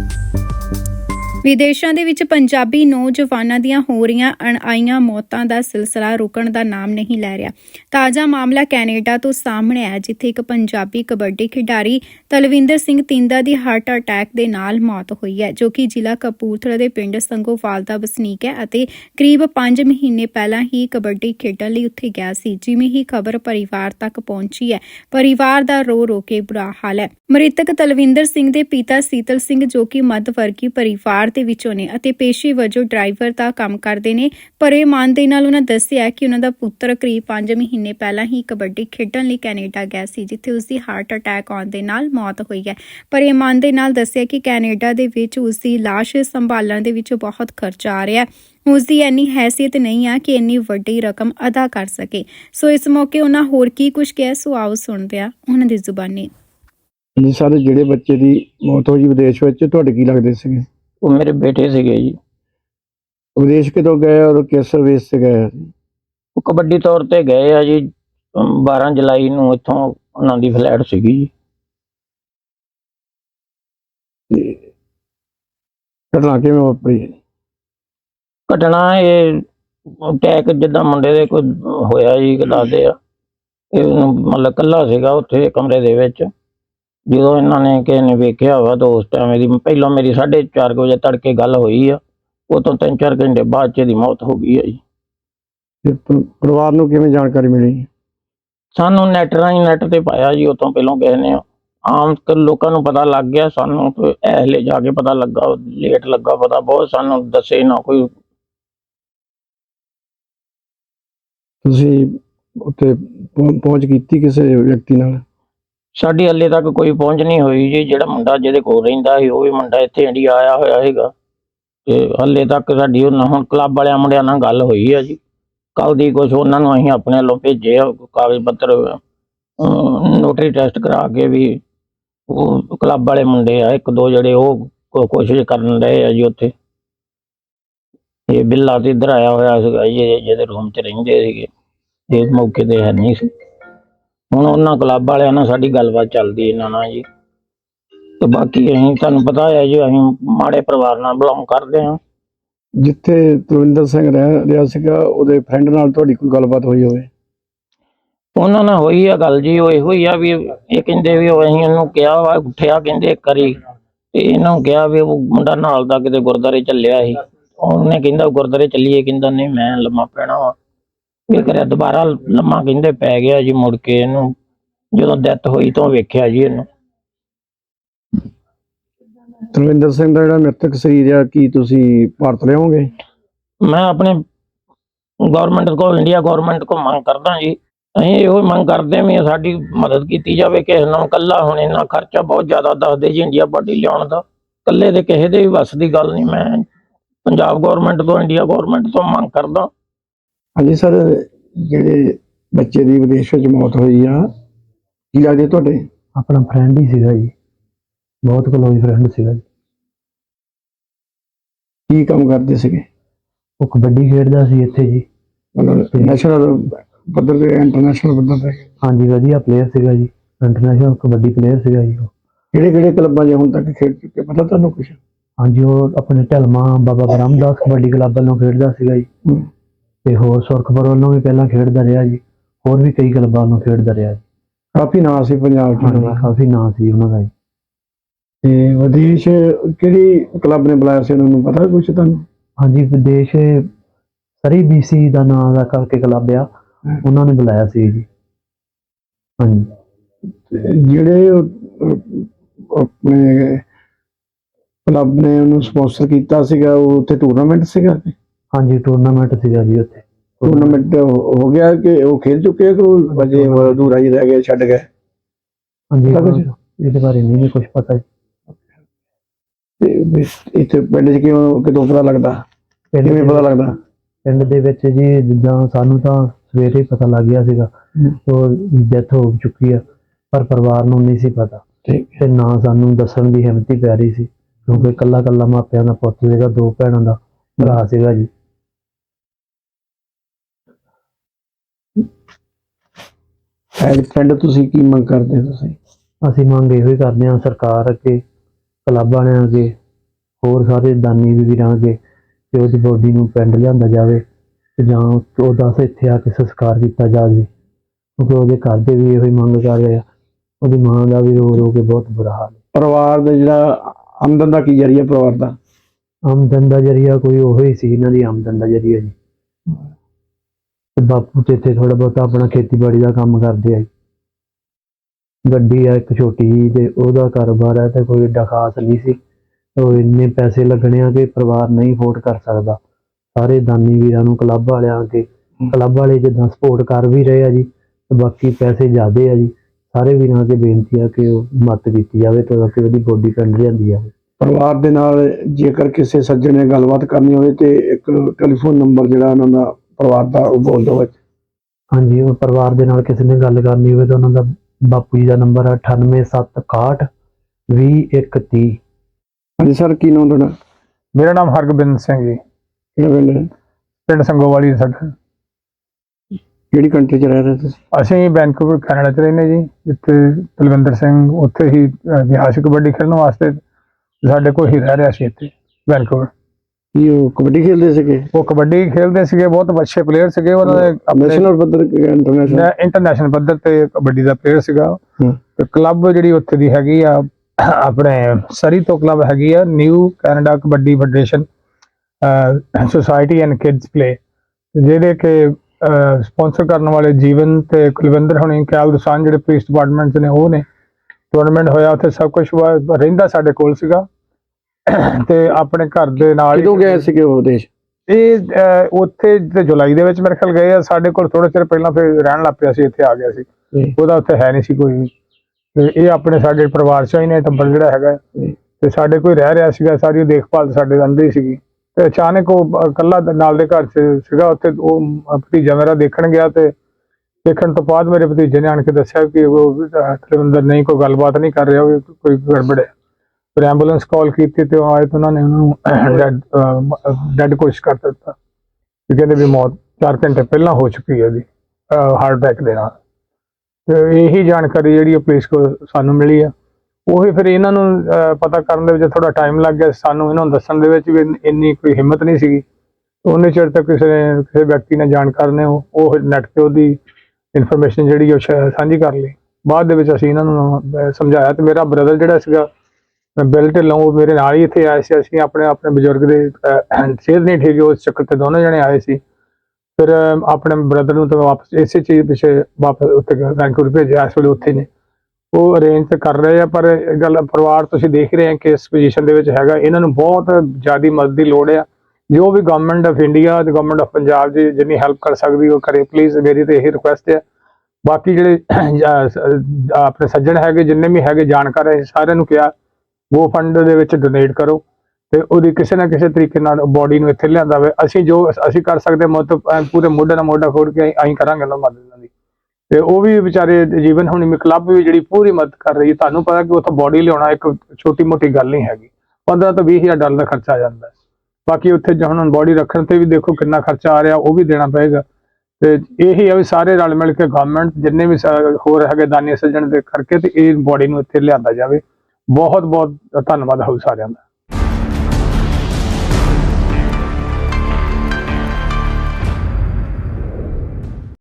you ਵਿਦੇਸ਼ਾਂ ਦੇ ਵਿੱਚ ਪੰਜਾਬੀ ਨੌਜਵਾਨਾਂ ਦੀਆਂ ਹੋ ਰਹੀਆਂ ਅਣਆਈਆਂ ਮੌਤਾਂ ਦਾ ਸਿਲਸਿਲਾ ਰੁਕਣ ਦਾ ਨਾਮ ਨਹੀਂ ਲੈ ਰਿਹਾ। ਤਾਜ਼ਾ ਮਾਮਲਾ ਕੈਨੇਡਾ ਤੋਂ ਸਾਹਮਣੇ ਆਇਆ, ਜਿੱਥੇ ਇੱਕ ਪੰਜਾਬੀ ਕਬੱਡੀ ਖਿਡਾਰੀ ਤਲਵਿੰਦਰ ਸਿੰਘ ਤਿੰਦਾ ਦੀ ਹਾਰਟ ਅਟੈਕ ਦੇ ਨਾਲ ਮੌਤ ਹੋਈ ਹੈ, ਜੋ ਕਿ ਜ਼ਿਲ੍ਹਾ ਕਪੂਰਥਲਾ ਦੇ ਪਿੰਡ ਸੰਗੋਵਾਲ ਦਾ ਵਸਨੀਕ ਹੈ ਅਤੇ ਕਰੀਬ 5 ਮਹੀਨੇ ਪਹਿਲਾਂ ਹੀ ਕਬੱਡੀ ਖੇਡਣ ਲਈ ਉੱਥੇ ਗਿਆ ਸੀ, ਜਿਵੇਂ ਹੀ ਖਬਰ ਪਰਿਵਾਰ ਤੱਕ ਪਹੁੰਚੀ ਹੈ। ਪਰਿਵਾਰ ਦਾ ਰੋ ਰੋ ਕੇ ਬੁਰਾ ਹਾਲ ਹੈ। ਮ੍ਰਿਤਕ ਤਲਵਿੰਦਰ ਸਿੰਘ ਦੇ ਪਿਤਾ ਸੀਤਲ ਸਿੰਘ, ਜੋ ਕਿ ਮੱਧ ਵਰਗੀ ਪਰਿਵਾਰ ਦੇ ਵਿੱਚੋਂ ਨੇ ਅਤੇ ਪੇਸ਼ੇ ਵਜੋਂ ਡਰਾਈਵਰ ਦਾ ਕੰਮ ਕਰਦੇ ਨੇ। ਪਰ ਮਾਨ ਦੇ ਨਾਲ ਉਹਨਾਂ ਦੱਸਿਆ ਕਿ ਉਹਨਾਂ ਦਾ ਪੁੱਤਰ ਕਰੀਬ 5 ਮਹੀਨੇ ਪਹਿਲਾਂ ਹੀ ਕਬੱਡੀ ਖੇਡਣ ਲਈ ਕੈਨੇਡਾ ਗਿਆ ਸੀ, ਜਿੱਥੇ ਉਸ ਦੀ ਹਾਰਟ ਅਟੈਕ ਆਉਣ ਦੇ ਨਾਲ ਮੌਤ ਹੋਈ ਹੈ। ਪਰ ਮਾਨ ਦੇ ਨਾਲ ਦੱਸਿਆ ਕਿ ਕੈਨੇਡਾ ਦੇ ਵਿੱਚ ਉਸ ਦੀ ਲਾਸ਼ ਸੰਭਾਲਣ ਦੇ ਵਿੱਚ ਬਹੁਤ ਖਰਚਾ ਆ ਰਿਹਾ ਹੈ। ਉਸ ਦੀ ਇੰਨੀ ਹੈਸੀਅਤ ਨਹੀਂ ਆ ਕਿ ਇੰਨੀ ਵੱਡੀ ਰਕਮ ਅਦਾ ਕਰ ਸਕੇ। ਸੋ ਇਸ ਮੌਕੇ ਉਹਨਾਂ ਹੋਰ ਕੀ ਕੁਝ ਕਿਹਾ, ਸੋ ਆਓ ਸੁਣਦੇ ਆ ਉਹਨਾਂ ਦੀ ਜ਼ੁਬਾਨੀ। ਜੀ ਸਾਰੇ ਜਿਹੜੇ ਬੱਚੇ ਦੀ ਮੌਤ ਹੋਈ, ਵਿਦੇਸ਼ ਵਿੱਚ, ਤੁਹਾਡੇ ਕੀ ਲੱਗਦੇ ਸੀਗੇ? ਉਹ ਮੇਰੇ ਬੇਟੇ ਸੀਗੇ ਜੀ। ਵਿਦੇਸ਼ ਕਿਦੋਂ ਗਏ ਔਰ ਕਿਸ ਵੇਸ ਤੇ ਗਏ? ਉਹ ਕਬੱਡੀ ਤੌਰ ਤੇ ਗਏ ਆ ਜੀ ਅਮ 12 ਜੁਲਾਈ ਨੂੰ ਇੱਥੋਂ ਉਹਨਾਂ ਦੀ ਫਲੈਟ ਸੀਗੀ ਜੀ। ਤੇ ਘਟਨਾ ਕਿਵੇਂ ਵਾਪਰੀ? ਘਟਨਾ ਇਹ ਅਟੈਕ ਜਿੱਦਾਂ ਮੁੰਡੇ ਦੇ ਕੋਈ ਹੋਇਆ ਜੀ ਦੱਸਦੇ ਆ। ਇਹ ਮਤਲਬ ਕੱਲਾ ਸੀਗਾ ਉੱਥੇ ਕਮਰੇ ਦੇ ਵਿੱਚ। ਜਦੋਂ ਇਹਨਾਂ ਨੇ ਕਿਸੇ ਨੇ ਵੇਖਿਆ ਵਾ ਤਾਂ ਉਸ ਟਾਈਮ ਇਹਦੀ ਪਹਿਲਾਂ ਮੇਰੀ 4:30 ਵਜੇ ਤੜਕੇ ਗੱਲ ਹੋਈ ਆ ਉਹ ਤੋਂ 3-4 ਘੰਟੇ ਬਾਅਦ ਚ ਇਹਦੀ ਮੌਤ ਹੋ ਗਈ ਆ ਜੀ। ਤੇ ਪ- ਪਰਿਵਾਰ ਨੂੰ ਕਿਵੇਂ ਜਾਣਕਾਰੀ ਮਿਲੀ? ਸਾਨੂੰ ਨੈਟ ਰਾਹੀਂ ਨੈਟ ਤੇ ਪਾਇਆ ਜੀ ਉਤੋਂ ਪਹਿਲਾਂ ਕਿਸੇ ਨੇ। ਆਮ ਕ- ਲੋਕਾਂ ਨੂੰ ਪਤਾ ਲੱਗ ਗਿਆ ਸਾਨੂੰ ਤੇ ਐਹਲੇ ਜਾ ਕੇ ਪਤਾ ਲੱਗਾ ਲੇਟ ਲੱਗਾ ਪਤਾ ਬਹੁਤ ਸਾਨੂੰ ਦੱਸੇ ਨਾ ਕੋਈ। ਤੁਸੀਂ ਉੱਥੇ ਪਹੁੰ- ਪਹੁੰਚ ਕੀਤੀ ਕਿਸੇ ਵਿਅਕਤੀ ਨਾਲ? ਸਾਡੀ ਹੱਲੇ ਤੱਕ ਕੋਈ ਪਹੁੰਚ ਨਹੀਂ ਹੋਈ ਜੀ। ਜਿਹੜਾ ਮੁੰਡਾ ਜਿਹਦੇ ਕੋਲ ਰਹਿੰਦਾ ਸੀ, ਉਹ ਵੀ ਮੁੰਡਾ ਇੱਥੇ ਇੰਡੀਆ ਆਇਆ ਹੋਇਆ ਹੈਗਾ ਤੇ ਹੱਲੇ ਤੱਕ ਸਾਡੀ ਉਹਨਾਂ ਹੁਣ ਕਲੱਬ ਵਾਲਿਆਂ ਮੁੰਡਿਆਂ ਨਾਲ ਗੱਲ ਹੋਈ ਆ ਜੀ। ਕੱਲ ਦੀ ਕੁਝ ਉਹਨਾਂ ਨੂੰ ਅਸੀਂ ਆਪਣੇ ਵੱਲੋਂ ਭੇਜੇ ਆ, ਕਾਗਜ਼ ਪੱਤਰ ਨੋਟਰੀ ਟੈਸਟ ਕਰਾ ਕੇ ਵੀ ਉਹ ਕਲੱਬ ਵਾਲੇ ਮੁੰਡੇ ਆ, ਇੱਕ ਦੋ ਜਿਹੜੇ ਉਹ ਕੋਸ਼ਿਸ਼ ਕਰਨ ਰਹੇ ਆ ਜੀ ਉੱਥੇ। ਇਹ ਬਿੱਲਾ ਤੇ ਇੱਧਰ ਆਇਆ ਹੋਇਆ ਸੀਗਾ ਜੀ ਜਿਹਦੇ ਰੂਮ 'ਚ ਰਹਿੰਦੇ ਸੀਗੇ। ਇਸ ਮੌਕੇ ਤੇ ਹੈ ਨਹੀਂ ਸੀ। ਹੁਣ ਉਹਨਾਂ ਕਲੱਬ ਵਾਲਿਆਂ ਨਾਲ ਸਾਡੀ ਗੱਲਬਾਤ ਚੱਲਦੀ ਇਹਨਾਂ ਨਾਲ ਜੀ। ਤੇ ਬਾਕੀ ਅਸੀਂ ਤੁਹਾਨੂੰ ਪਤਾ ਹੈ ਜੀ ਅਸੀਂ ਮਾੜੇ ਪਰਿਵਾਰ ਨਾਲ ਬਿਲੋਂਗ ਕਰਦੇ ਹਾਂ। ਜਿੱਥੇ ਤਲਵਿੰਦਰ ਸਿੰਘ ਰਹਿ ਰਿਹਾ ਸੀਗਾ ਉਹਦੇ ਫਰੈਂਡ ਨਾਲ ਤੁਹਾਡੀ ਕੋਈ ਗੱਲਬਾਤ ਹੋਈ ਹੋਵੇ? ਉਹਨਾਂ ਨਾਲ ਹੋਈ ਆ ਗੱਲ ਜੀ ਉਹ ਇਹੋ ਹੀ ਆ ਵੀ ਇਹ ਕਹਿੰਦੇ ਵੀ ਉਹ ਅਸੀਂ ਇਹਨੂੰ ਕਿਹਾ ਵਾ ਉੱਠਿਆ ਕਹਿੰਦੇ ਇੱਕ ਵਾਰੀ। ਤੇ ਇਹਨਾਂ ਨੂੰ ਕਿਹਾ ਵੀ ਉਹ ਮੁੰਡਾ ਨਾਲ ਦਾ ਕਿਤੇ ਗੁਰਦਾਰੇ ਚੱਲਿਆ ਸੀ। ਉਹਨੇ ਕਹਿੰਦਾ ਗੁਰਦਾਰੇ ਚੱਲੀਏ ਕਹਿੰਦਾ ਨਹੀਂ ਮੈਂ ਲੰਮਾ ਪੈਣਾ ਵਾ। ਇਹ ਕਰਿਆ ਦੁਬਾਰਾ ਲੰਮਾ ਕਹਿੰਦੇ ਪੈ ਗਿਆ ਜੀ ਮੁੜ ਕੇ ਇਹਨੂੰ ਜਦੋਂ ਡੈਥ ਹੋਈ ਤਾਂ ਵੇਖਿਆ ਜੀ ਇਹਨੂੰ। ਤਲਵਿੰਦਰ ਸਿੰਘ ਦਾ ਜਿਹੜਾ ਮ੍ਰਿਤਕ ਸਰੀਰ ਆ ਕੀ ਤੁਸੀਂ ਭਾਰਤ ਲਿਆਓਗੇ? ਮੈਂ ਆਪਣੇ ਗਵਰਨਮੈਂਟ ਕੋਲ ਇੰਡੀਆ ਗਵਰਨਮੈਂਟ ਕੋਲ ਮੰਗ ਕਰਦਾ ਜੀ। ਅਸੀਂ ਇਹੋ ਮੰਗ ਕਰਦੇ ਵੀ ਸਾਡੀ ਮਦਦ ਕੀਤੀ ਜਾਵੇ ਕਿਸੇ ਨਾਲ ਕੱਲਾ ਹੁਣ ਇੰਨਾ ਖਰਚਾ ਬਹੁਤ ਜ਼ਿਆਦਾ ਦੱਸਦੇ ਜੀ ਇੰਡੀਆ ਪਾਰਟੀ ਲਿਆਉਣ ਦਾ। ਕੱਲੇ ਦੇ ਕਿਸੇ ਦੇ ਵੀ ਵੱਸ ਦੀ ਗੱਲ ਨਹੀਂ ਮੈਂ ਪੰਜਾਬ ਗਵਰਨਮੈਂਟ ਤੋਂ ਇੰਡੀਆ ਗਵਰਨਮੈਂਟ ਤੋਂ ਮੰਗ ਕਰਦਾ। ਹਾਂਜੀ ਸਰ ਜਿਹੜੇ ਬੱਚੇ ਦੀ ਵਿਦੇਸ਼ ਵਿੱਚ ਮੌਤ ਹੋਈ ਆ ਕੀ ਲੱਗਦੇ ਤੁਹਾਡੇ? ਆਪਣਾ ਫਰੈਂਡ ਹੀ ਸੀਗਾ ਜੀ। ਬਹੁਤ ਕਲੋਜ਼ ਫਰੈਂਡ ਸੀਗਾ ਜੀ। ਕੀ ਕੰਮ ਕਰਦੇ ਸੀਗੇ? ਉਹ ਕਬੱਡੀ ਖੇਡਦਾ ਸੀ ਇੱਥੇ ਜੀ। ਮਤਲਬ ਨੈਸ਼ਨਲ ਪੱਧਰ ਤੇ ਇੰਟਰਨੈਸ਼ਨਲ ਪੱਧਰ ਤੇ? ਹਾਂਜੀ ਵਧੀਆ ਪਲੇਅਰ ਸੀਗਾ ਜੀ। ਇੰਟਰਨੈਸ਼ਨਲ ਕਬੱਡੀ ਪਲੇਅਰ ਸੀਗਾ ਜੀ ਉਹ। ਕਿਹੜੇ ਕਿਹੜੇ ਕਲੱਬਾਂ 'ਚ ਹੁਣ ਤੱਕ ਖੇਡ ਚੁੱਕੇ? ਪਤਾ ਤੁਹਾਨੂੰ ਕੁਝ ਹਾਂਜੀ ਉਹ ਆਪਣੇ ਢਲਮਾ ਬਾਬਾ ਬ੍ਰਹਮਦਾਸ ਕਬੱਡੀ ਕਲੱਬ ਵੱਲੋਂ ਖੇਡਦਾ ਸੀਗਾ ਜੀ। ਤੇ ਹੋਰ ਸੁਰਖਪੁਰ ਵੱਲੋਂ ਵੀ ਪਹਿਲਾਂ ਖੇਡਦਾ ਰਿਹਾ ਜੀ ਹੋਰ ਵੀ ਕਈ ਕਲੱਬਾਂ ਵੱਲੋਂ ਖੇਡਦਾ ਰਿਹਾ ਜੀ। ਕਾਫੀ ਨਾਂ ਸੀ ਪੰਜਾਬ ਹਾਂਜੀ ਦਾ। ਕਾਫੀ ਨਾਂ ਸੀ ਉਹਨਾਂ ਦਾ ਜੀ। ਤੇ ਵਿਦੇਸ਼ ਕਿਹੜੀ ਕਲੱਬ ਨੇ ਬੁਲਾਇਆ ਸੀ ਉਹਨਾਂ ਨੂੰ ਪਤਾ ਕੁਝ ਤੁਹਾਨੂੰ? ਹਾਂਜੀ ਵਿਦੇਸ਼ ਸਰੀ ਬੀਸੀ ਦਾ ਨਾਂ ਦਾ ਕਰਕੇ ਕਲੱਬ ਆ ਉਹਨਾਂ ਨੇ ਬੁਲਾਇਆ ਸੀ ਜੀ। ਹਾਂਜੀ। ਤੇ ਜਿਹੜੇ ਉਹ- ਆਪਣੇ ਕਲੱਬ ਨੇ ਉਹਨੂੰ ਸਪਾਂਸਰ ਕੀਤਾ ਸੀਗਾ ਉਹ ਉੱਥੇ ਟੂਰਨਾਮੈਂਟ ਸੀਗਾ? ਹਾਂਜੀ ਟੂਰਨਾਮੈਂਟ ਸੀਗਾ ਜੀ ਉੱਥੇ। ਟੂਰਨਾਮੈਂਟ ਹੋ ਗਿਆ ਕਿ ਉਹ ਖੇਡ ਚੁੱਕੇ ਆ ਕਿ ਉਹ ਅਧੂਰਾ ਹੀ ਰਹਿ ਗਿਆ ਛੱਡ ਗਏ? ਹਾਂਜੀ ਪਤਾ ਕੁਛ? ਇਹਦੇ ਬਾਰੇ ਨਹੀਂ ਕੁਝ ਪਤਾ ਜੀ। ਤੇ ਵੀ ਇੱਥੇ ਪਿੰਡ 'ਚ ਕਿਉਂ ਕਿਦੋਂ ਪਤਾ ਲੱਗਦਾ? ਪਿੰਡ ਕਿਵੇਂ ਪਤਾ ਲੱਗਦਾ? ਪਿੰਡ ਦੇ ਵਿੱਚ ਜੀ ਜਿੱਦਾਂ ਸਾਨੂੰ ਤਾਂ ਸਵੇਰੇ ਹੀ ਪਤਾ ਲੱਗ ਗਿਆ ਸੀਗਾ ਹਮ। ਉਹ ਡੈਥ ਹੋ ਚੁੱਕੀ ਆ ਪਰ ਪਰਿਵਾਰ ਨੂੰ ਨਹੀਂ ਸੀ ਪਤਾ। ਠੀਕ ਤੇ ਨਾ ਸਾਨੂੰ ਦੱਸਣ ਦੀ ਹਿੰਮਤ ਹੀ ਪੈ ਰਹੀ ਸੀ ਕਿਉਂਕਿ ਕੱਲਾ ਕੱਲਾ ਮਾਪਿਆਂ ਦਾ ਪੁੱਤ ਸੀਗਾ ਦੋ ਭੈਣਾਂ ਦਾ ਭਰਾ ਸੀਗਾ ਜੀ। ਐਜ ਪਿੰਡ ਤੁਸੀਂ ਕੀ ਮੰਗ ਕਰਦੇ ਹੋ ਤੁਸੀਂ? ਅਸੀਂ ਮੰਗ ਇਹੋ ਹੀ ਕਰਦੇ ਹਾਂ ਸਰਕਾਰ ਅੱਗੇ ਕਲੱਬ ਵਾਲਿਆਂ ਅੱਗੇ ਹੋਰ ਸਾਰੇ ਦਾਨੀ ਵੀਰਾਂ ਅੱਗੇ ਤੇ ਉਹਦੀ ਬੋਡੀ ਨੂੰ ਪਿੰਡ ਲਿਆਂਦਾ ਜਾਵੇ ਤੇ ਜਾਂ ਉਹਦਾ ਇੱਥੇ ਆ ਕੇ ਸੰਸਕਾਰ ਕੀਤਾ ਜਾਵੇ। ਕਿਉਂਕਿ ਉਹਦੇ ਘਰ ਦੇ ਵੀ ਇਹੋ ਹੀ ਮੰਗ ਕਰ ਰਹੇ ਆ। ਉਹਦੀ ਮਾਂ ਦਾ ਵੀ ਰੋ ਰੋ ਕੇ ਬਹੁਤ ਬੁਰਾ ਹਾਲ ਹੈ। ਪਰਿਵਾਰ ਦਾ ਜਿਹੜਾ ਆਮਦਨ ਦਾ ਕੀ ਜਰੀਆ ਪਰਿਵਾਰ ਦਾ? ਆਮਦਨ ਦਾ ਜਰੀਆ ਕੋਈ ਉਹੋ ਸੀ ਇਹਨਾਂ ਦੀ ਆਮਦਨ ਦਾ ਜਰੀਆ ਜੀ। ਤੇ ਬਾਪੂ ਤੇ ਇੱਥੇ ਥੋੜਾ ਬਹੁਤਾ ਆਪਣਾ ਖੇਤੀਬਾੜੀ ਦਾ ਕੰਮ ਕਰਦੇ ਆ ਜੀ। ਗੱਡੀ ਆ ਇੱਕ ਛੋਟੀ ਜੀ ਤੇ ਉਹਦਾ ਕਾਰੋਬਾਰ ਹੈ ਤੇ ਕੋਈ ਏਡਾ ਖਾਸ ਨਹੀਂ ਸੀ। ਉਹ ਇੰਨੇ ਪੈਸੇ ਲੱਗਣੇ ਆ ਕਿ ਪਰਿਵਾਰ ਨਹੀਂ ਅਫੋਰਡ ਕਰ ਸਕਦਾ। ਸਾਰੇ ਦਾਨੀ ਵੀਰਾਂ ਨੂੰ ਕਲੱਬ ਵਾਲਿਆਂ ਕੇ ਕਲੱਬ ਵਾਲੇ ਜਿੱਦਾਂ ਸਪੋਰਟ ਕਰ ਵੀ ਰਹੇ ਆ ਜੀ ਤੇ ਬਾਕੀ ਪੈਸੇ ਜ਼ਿਆਦੇ ਆ ਜੀ। ਸਾਰੇ ਵੀਰਾਂ ਅੱਗੇ ਬੇਨਤੀ ਆ ਕਿ ਉਹ ਮਦਦ ਕੀਤੀ ਜਾਵੇ ਤਾਂ ਕਿ ਉਹਦੀ ਬੋਡੀ ਪਿੰਡ ਲਿਆਂਦੀ ਜਾਵੇ। ਪਰਿਵਾਰ ਦੇ ਨਾਲ ਜੇਕਰ ਕਿਸੇ ਸੱਜਣ ਨੇ ਗੱਲਬਾਤ ਕਰਨੀ ਹੋਵੇ ਤੇ ਇੱਕ ਟੈਲੀਫੋਨ ਨੰਬਰ ਜਿਹੜਾ ਉਹਨਾਂ ਦਾ ਪਰਿਵਾਰ ਦਾ ਉਹ ਬੋਲ ਦਿਓ ਵਿੱਚ। ਹਾਂਜੀ ਉਹ ਪਰਿਵਾਰ ਦੇ ਨਾਲ ਕਿਸੇ ਨੇ ਗੱਲ ਕਰਨੀ ਹੋਵੇ ਤਾਂ ਉਹਨਾਂ ਦਾ ਬਾਪੂ ਜੀ ਦਾ ਨੰਬਰ ਹੈ 98761 2130 ਹਾਂਜੀ ਸਰ ਕੀ ਨਾਮ ਤੁਹਾਡਾ? ਮੇਰਾ ਨਾਮ ਹਰਗੋਬਿੰਦ ਸਿੰਘ ਜੀ। ਪਿੰਡ ਸੰਗੋਵਾਲੀ ਸਾਡਾ ਕਿਹੜੀ ਕੰਟਰੀ ਚ ਰਹਿ ਰਹੇ ਤੁਸੀਂ? ਅਸੀਂ ਵੈਨਕੂਵਰ ਕੈਨੇਡਾ ਚ ਰਹਿੰਦੇ ਜੀ। ਜਿੱਥੇ ਤਲਵਿੰਦਰ ਸਿੰਘ ਉੱਥੇ ਹੀ ਵਿਹਾਸਿਕ ਕਬੱਡੀ ਖੇਡਣ ਵਾਸਤੇ ਸਾਡੇ ਕੋਲ ਹੀ ਰਹਿ ਰਿਹਾ ਸੀ ਇੱਥੇ ਵੈਨਕੂਵਰ। ਕੀ ਉਹ ਕਬੱਡੀ ਖੇਡਦੇ ਸੀਗੇ? ਉਹ ਕਬੱਡੀ ਖੇਡਦੇ ਸੀਗੇ ਬਹੁਤ ਅੱਛੇ ਪਲੇਅਰ ਸੀਗੇ ਉਹਨਾਂ ਦੇ ਆਪਣੇ ਨੈਸ਼ਨਲ ਪੱਧਰ ਇੰਟਰਨੈਸ਼ਨਲ ਇੰਟਰਨੈਸ਼ਨਲ ਪੱਧਰ ਤੇ ਕਬੱਡੀ ਦਾ ਪਲੇਅਰ ਸੀਗਾ। ਤੇ ਕਲੱਬ ਜਿਹੜੀ ਉੱਥੇ ਦੀ ਹੈਗੀ ਆ ਆਪਣੇ ਸਰੀ ਤੋਂ ਕਲੱਬ ਹੈਗੀ ਆ new Canada kabaddi federation society and kids play ਜਿਹਦੇ ਕਿ ਸਪਾਂਸਰ ਕਰਨ ਵਾਲੇ ਜੀਵਨ ਤੇ ਕੁਲਵਿੰਦਰ ਹੁਣੀ ਕੈਲ ਦਸਾਨ ਜਿਹੜੇ ਪੁਲਿਸ ਡਿਪਾਰਟਮੈਂਟ ਨੇ ਉਹ ਨੇ। ਟੂਰਨਾਮੈਂਟ ਹੋਇਆ ਉੱਥੇ ਸਭ ਕੁਝ ਰਹਿੰਦਾ ਸਾਡੇ ਕੋਲ ਸੀਗਾ। ਤੇ ਆਪਣੇ ਘਰ ਦੇ ਨਾਲ ਕਿਦੋਂ ਗਏ ਸੀਗੇ ਉਹ ਦੇਸ਼ ਇਹ ਉੱਥੇ ਤੇ ਜੁਲਾਈ ਦੇ ਵਿੱਚ ਮੇਰੇ ਖਿਆਲ ਗਏ ਆ। ਸਾਡੇ ਕੋਲ ਥੋੜੇ ਚਿਰ ਪਹਿਲਾਂ ਫਿਰ ਰਹਿਣ ਲੱਗ ਪਿਆ ਸੀ ਇੱਥੇ ਆ ਗਿਆ ਸੀ। ਉਹਦਾ ਉੱਥੇ ਹੈ ਨਹੀਂ ਸੀ ਕੋਈ। ਤੇ ਇਹ ਆਪਣੇ ਸਾਡੇ ਪਰਿਵਾਰ ਚੋਂ ਹੀ ਨੇ ਟੱਬਰ ਜਿਹੜਾ ਹੈਗਾ। ਤੇ ਸਾਡੇ ਕੋਈ ਰਹਿ ਰਿਹਾ ਸੀਗਾ ਸਾਰੀ ਦੇਖਭਾਲ ਸਾਡੇ ਅੰਦਰ ਹੀ ਸੀਗੀ। ਤੇ ਅਚਾਨਕ ਉਹ ਇਕੱਲਾ ਨਾਲ ਦੇ ਘਰ 'ਚ ਸੀਗਾ। ਉੱਥੇ ਉਹ ਭਤੀਜਾ ਮੇਰਾ ਦੇਖਣ ਗਿਆ ਤੇ ਦੇਖਣ ਤੋਂ ਬਾਅਦ ਮੇਰੇ ਭਤੀਜੇ ਨੇ ਆਣ ਕੇ ਦੱਸਿਆ ਕਿ ਉਹ ਕੁਲਵਿੰਦਰ ਨਹੀਂ ਕੋਈ ਗੱਲਬਾਤ ਨਹੀਂ ਕਰ ਰਿਹਾ ਕੋਈ ਗੜਬੜ ਹੈ। ਫਿਰ ਐਂਬੂਲੈਂਸ ਕਾਲ ਕੀਤੀ ਤੇ ਉਹ ਆਏ ਤੇ ਉਹਨਾਂ ਨੇ ਉਹਨੂੰ ਡੈਡ ਡੈਡ ਕੋਸ਼ਿਸ਼ ਕਰ ਦਿੱਤਾ। ਕਿ ਕਹਿੰਦੇ ਵੀ ਮੌਤ 4 ਘੰਟੇ ਪਹਿਲਾਂ ਹੋ ਚੁੱਕੀ ਹੈ ਉਹਦੀ ਹਾਰਟ ਅਟੈਕ ਦੇ ਨਾਲ। ਤੇ ਇਹੀ ਜਾਣਕਾਰੀ ਜਿਹੜੀ ਉਹ ਪੁਲਿਸ ਕੋ ਸਾਨੂੰ ਮਿਲੀ ਆ। ਉਹੀ ਫਿਰ ਇਹਨਾਂ ਨੂੰ ਪਤਾ ਕਰਨ ਦੇ ਵਿੱਚ ਥੋੜਾ ਟਾਈਮ ਲੱਗ ਗਿਆ। ਸਾਨੂੰ ਇਹਨਾਂ ਨੂੰ ਦੱਸਣ ਦੇ ਵਿੱਚ ਵੀ ਇੰਨੀ ਕੋਈ ਹਿੰਮਤ ਨਹੀਂ ਸੀਗੀ। ਉਹਨੇ ਚਿਰ ਤੱਕ ਕਿਸੇ ਕਿਸੇ ਵਿਅਕਤੀ ਨੇ ਜਾਣਕਾਰ ਨੇ ਉਹ ਉਹ ਨੈਟ ਤੇ ਉਹਦੀ ਇਨਫੋਰਮੇਸ਼ਨ ਜਿਹੜੀ ਉਹ ਸ਼ਾ- ਸਾਂਝੀ ਕਰ ਲਈ। ਬਾਅਦ ਦੇ ਵਿੱਚ ਅਸੀਂ ਇਹਨਾਂ ਨੂੰ ਸਮਝਾਇਆ ਤੇ ਮੇਰਾ ਬ੍ਰਦਰ ਜਿਹੜਾ ਸੀਗਾ ਬਿਲ ਢਿੱਲੋਂ ਉਹ ਮੇਰੇ ਨਾਲ ਹੀ ਇੱਥੇ ਆਏ ਸੀ ਅਸੀਂ, ਆਪਣੇ ਆਪਣੇ ਬਜ਼ੁਰਗ ਦੇ ਸਿਹਤ ਨਹੀਂ ਠੀਕ ਉਸ ਚੱਕਰ ਤੇ ਦੋਨੋਂ ਜਣੇ ਆਏ ਸੀ। ਫਿਰ ਆਪਣੇ ਬ੍ਰਦਰ ਨੂੰ ਤਾਂ ਵਾਪਸ ਇਸੇ ਚੀਜ਼ ਪਿੱਛੇ ਵਾਪਸ ਉੱਥੇ ਵੈਂਕੂਵਰ ਭੇਜਿਆ, ਇਸ ਵੇਲੇ ਉੱਥੇ ਨੇ। ਉਹ ਅਰੇਂਜ ਤਾਂ ਕਰ ਰਹੇ ਆ, ਪਰ ਇਹ ਗੱਲ ਪਰਿਵਾਰ ਤੁਸੀਂ ਦੇਖ ਰਹੇ ਆ ਕਿ ਇਸ ਪੋਜੀਸ਼ਨ ਦੇ ਵਿੱਚ ਹੈਗਾ। ਇਹਨਾਂ ਨੂੰ ਬਹੁਤ ਜ਼ਿਆਦੀ ਮਦਦ ਦੀ ਲੋੜ ਆ। ਜੋ ਵੀ ਗਵਰਨਮੈਂਟ ਆਫ ਇੰਡੀਆ ਤੇ ਗਵਰਨਮੈਂਟ ਆਫ ਪੰਜਾਬ ਜੀ ਜਿੰਨੀ ਹੈਲਪ ਕਰ ਸਕਦੀ, ਉਹ ਕਰੇ। ਪਲੀਜ਼ ਮੇਰੀ ਤੇ ਇਹੀ ਰਿਕੁਐਸਟ ਹੈ ਬਾਕੀ ਜਿਹੜੇ ਆਪਣੇ ਸੱਜਣ ਹੈਗੇ, ਜਿੰਨੇ ਵੀ ਹੈਗੇ, ਜਾਣਕਾਰ ਹੈ ਸਾਰਿਆਂ ਨੂੰ ਕਿਹਾ ਉਹ ਫੰਡ ਦੇ ਵਿੱਚ ਡੋਨੇਟ ਕਰੋ ਤੇ ਉਹਦੀ ਕਿਸੇ ਨਾ ਕਿਸੇ ਤਰੀਕੇ ਨਾਲ ਬੋਡੀ ਨੂੰ ਇੱਥੇ ਲਿਆਂਦਾ ਹੋਵੇ। ਅਸੀਂ ਜੋ ਅਸੀਂ ਕਰ ਸਕਦੇ ਮਤਲਬ ਪੂਰੇ ਮੋਢੇ ਨਾਲ ਮੋਢਾ ਖੋਲ ਕੇ ਅਸੀਂ ਕਰਾਂਗੇ ਉਹਨਾਂ ਮਦਦ ਦੀ ਤੇ ਉਹ ਵੀ ਵਿਚਾਰੇ ਜੀਵਨ ਹੁਣ ਕਲੱਬ ਵੀ ਜਿਹੜੀ ਪੂਰੀ ਮਦਦ ਕਰ ਰਹੀ ਹੈ। ਤੁਹਾਨੂੰ ਪਤਾ ਕਿ ਉੱਥੇ ਬੋਡੀ ਲਿਆਉਣਾ ਇੱਕ ਛੋਟੀ ਮੋਟੀ ਗੱਲ ਨਹੀਂ ਹੈਗੀ। 15 ਤੋਂ 20000 ਡਾਲਰ ਦਾ ਖਰਚਾ ਆ ਜਾਂਦਾ ਬਾਕੀ ਉੱਥੇ ਜੇ ਹੁਣ ਬੋਡੀ ਰੱਖਣ ਤੇ ਵੀ ਦੇਖੋ ਕਿੰਨਾ ਖਰਚਾ ਆ ਰਿਹਾ, ਉਹ ਵੀ ਦੇਣਾ ਪਏਗਾ। ਤੇ ਇਹੀ ਆ ਵੀ ਸਾਰੇ ਰਲ ਮਿਲ ਕੇ ਗਵਰਨਮੈਂਟ ਜਿੰਨੇ ਵੀ ਹੋਰ ਹੈਗੇ ਦਾਨੀ ਸੱਜਣ ਦੇ ਕਰਕੇ ਤੇ ਇਹ ਬੋਡੀ ਨੂੰ ਇੱਥੇ ਲਿਆਂਦਾ ਜਾਵੇ। ਬਹੁਤ ਬਹੁਤ ਧੰਨਵਾਦ ਹੋ ਸਾਰਿਆਂ ਦਾ।